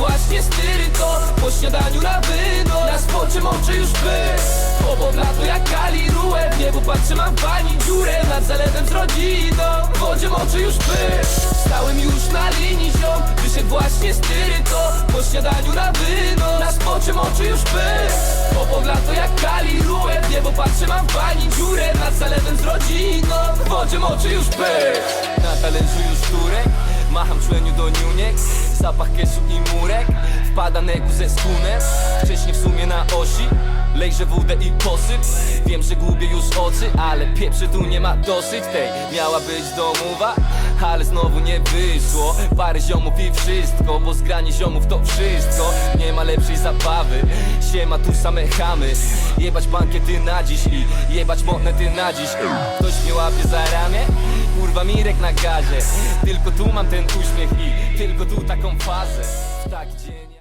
Właśnie styry to Po śniadaniu na wyno Na spocie moczy już być Obok lato jak kaliruę W niebo patrzę mam pani dziurę Nad zalewem z rodziną. W wodzie moczy już być Stałem już na linii ziom Wyszedł właśnie styry to Po śniadaniu na wyno Na spocie moczy już być Obok lato jak kaliruę W niebo patrzę mam pani dziurę Nad zalewem z rodziną. W wodzie moczy już być Na talerzu już turek Człeniu do niuniek Zapach kesu i murek Wpada neku ze skunem Wcześniej w sumie na osi Lejże wódę i posyp. Wiem, że gubię już oczy Ale pieprzy tu nie ma dosyć. Tej Miała być domowa ale znowu nie wyszło. Parę ziomów i wszystko Bo zgranie ziomów to wszystko. Nie ma lepszej zabawy Siema tu same chamy. Jebać bankiety na dziś i jebać monety na dziś. Ktoś mnie łapie za ramię Kurwa Mirek na gazie. Tylko tu mam ten uśmiech i tylko tu taką fazę. W taki dzień